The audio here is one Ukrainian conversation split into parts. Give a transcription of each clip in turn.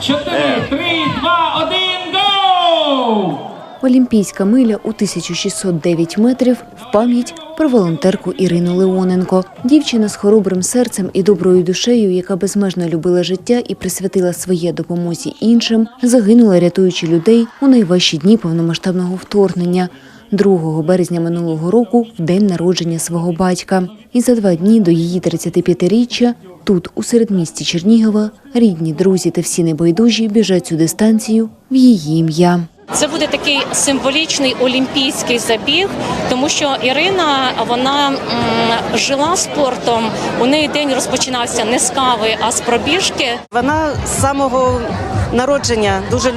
4, 3, 2, 1, го! Олімпійська миля у 1609 метрів в пам'ять про волонтерку Ірину Леоненко. Дівчина з хоробрим серцем і доброю душею, яка безмежно любила життя і присвятила своє допомозі іншим, загинула, рятуючи людей у найважчі дні повномасштабного вторгнення. 2 березня минулого року, в день народження свого батька. І за два дні до її 35-річчя тут, у середмісті Чернігова, рідні, друзі та всі небайдужі біжать цю дистанцію в її ім'я. Це буде такий символічний олімпійський забіг, тому що Ірина вона м, жила спортом. У неї день розпочинався не з кави, а з пробіжки. Вона з самого народження дуже е,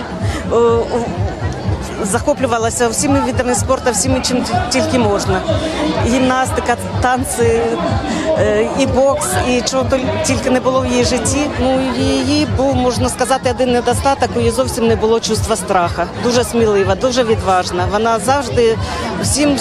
захоплювалася всіми видами спорту, всіми чим тільки можна. Гімнастика, танці, і бокс, і чого тільки не було в її житті. Ну її був, можна сказати, один недостаток. У її зовсім не було чувства страха. Дуже смілива, дуже відважна. Вона завжди всім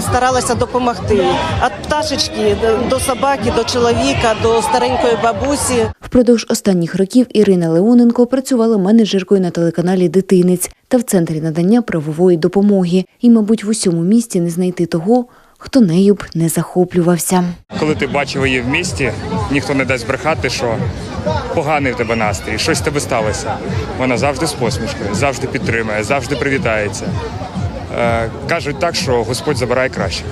старалася допомогти. Від пташечки до собаки, до чоловіка, до старенької бабусі. Впродовж останніх років Ірина Леоненко працювала менеджеркою на телеканалі Дитинець та в центрі надання правової допомоги. І, мабуть, в усьому місті не знайти того, хто нею б не захоплювався. Коли ти бачив її в місті, ніхто не дасть брехати, що поганий в тебе настрій, щось тебе сталося. Вона завжди з посмішкою, завжди підтримує, завжди привітається. Е, кажуть так, що Господь забирає кращих.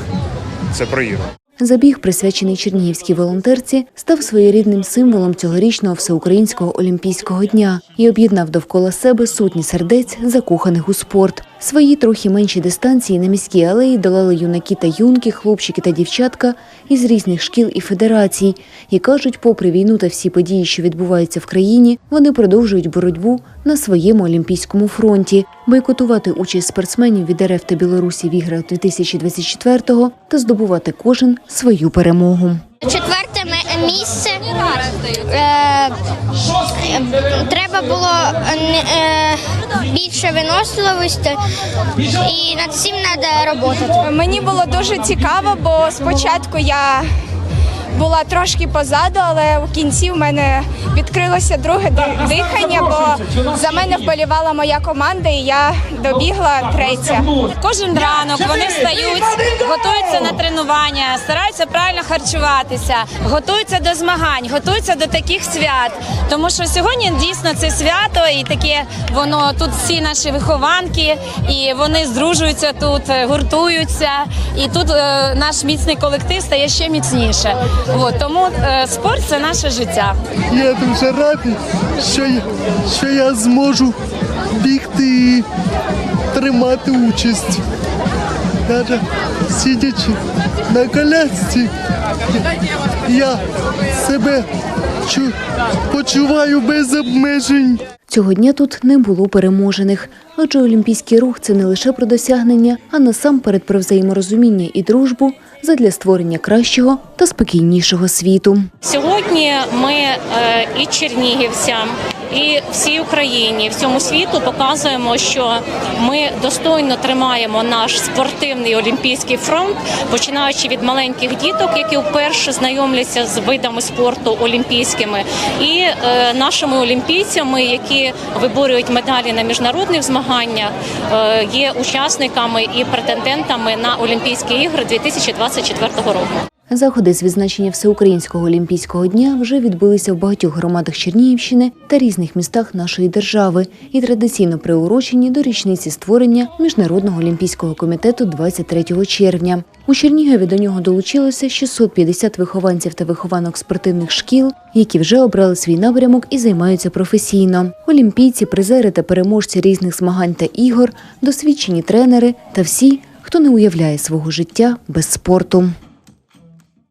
Це про Іру. Забіг, присвячений чернігівській волонтерці, став своєрідним символом цьогорічного всеукраїнського олімпійського дня і об'єднав довкола себе сотні сердець, закоханих у спорт. Свої трохи менші дистанції на міській алеї долали юнаки та юнки, хлопчики та дівчатка із різних шкіл і федерацій. І кажуть, попри війну та всі події, що відбуваються в країні, вони продовжують боротьбу на своєму олімпійському фронті, бойкотувати участь спортсменів від РФ та Білорусі в іграх 2024-го та здобувати кожен свою перемогу. Четверте ме- місце. Е, треба було е, е, більше виносливості і над цим треба працювати. Мені було дуже цікаво, бо спочатку я була трошки позаду, але в кінці в мене відкрилося друге дихання, бо за мене вболівала моя команда, і я добігла третя. Кожен ранок вони встають, готуються на тренування, стараються правильно харчуватися, готуються до змагань, готуються до таких свят. Тому що сьогодні дійсно це свято, і таке воно тут всі наші вихованки, і вони здружуються тут, гуртуються. І тут е, наш міцний колектив стає ще міцніше. От, тому е, спорт це наше життя. Я дуже радий, що я, що я зможу бігти і тримати участь. Навіть сидячи на колясці, я себе чу, почуваю без обмежень. Цього дня тут не було переможених, адже олімпійський рух це не лише про досягнення, а насамперед про взаєморозуміння і дружбу задля створення кращого та спокійнішого світу. Сьогодні ми е, і чернігівцям, і всій Україні, всьому світу показуємо, що ми достойно тримаємо наш спортивний олімпійський фронт, починаючи від маленьких діток, які вперше знайомляться з видами спорту олімпійськими, і е, нашими олімпійцями, які виборюють медалі на міжнародних змаганнях, е, є учасниками і претендентами на Олімпійські ігри 2024 року. Заходи з відзначення Всеукраїнського олімпійського дня вже відбулися в багатьох громадах Чернігівщини та різних містах нашої держави і традиційно приурочені до річниці створення Міжнародного олімпійського комітету 23 червня. У Чернігові до нього долучилося 650 вихованців та вихованок спортивних шкіл, які вже обрали свій напрямок і займаються професійно. Олімпійці, призери та переможці різних змагань та ігор, досвідчені тренери та всі, хто не уявляє свого життя без спорту.